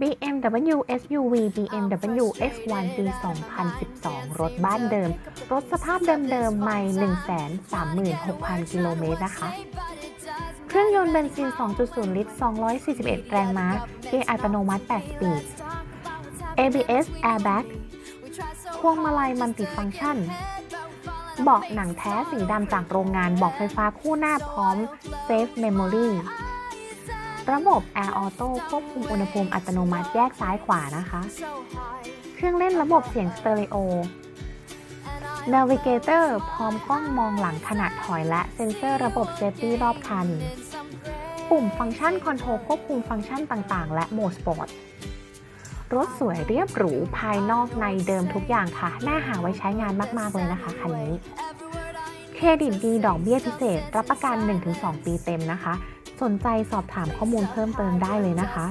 BMW SUV BMW X1 ปี 2012 รถบ้านเดิม รถสภาพเดิมๆไม่ 136,000 กิโลเมตรนะคะ เครื่องยนต์เบนซิน 2.0 ลิตร 241 แรงม้า เกียร์อัตโนมัติ 8 สปีด ABS Airbag พวงมาลัยมัลติฟังก์ชันเบาะหนังแท้สีดำจากโรงงานเบอกไฟฟ้าคู่หน้าพร้อม Safe Memory ระบบ Air Auto ควบคุมอุณหภูมิอัตโนมัติแยกซ้ายขวานะคะ เครื่องเล่นระบบเสียงสเตอริโอ Navigator พร้อมกล้องมองหลังขณะถอยและเซ็นเซอร์ระบบเซฟตี้รอบคัน ปุ่มฟังก์ชันคอนโทรลควบคุมฟังก์ชันต่างๆ และโหมดสปอร์ต รถสวยเรียบหรู ภายนอกในเดิมทุกอย่างค่ะ น่าหาไว้ใช้งานมาก ๆ เลยนะคะคันนี้ เครดิตดีดอกเบี้ยพิเศษ รับประกัน 1-2 ปีเต็มนะคะ สนใจสอบถามข้อมูลเพิ่มเติมได้เลยนะคะ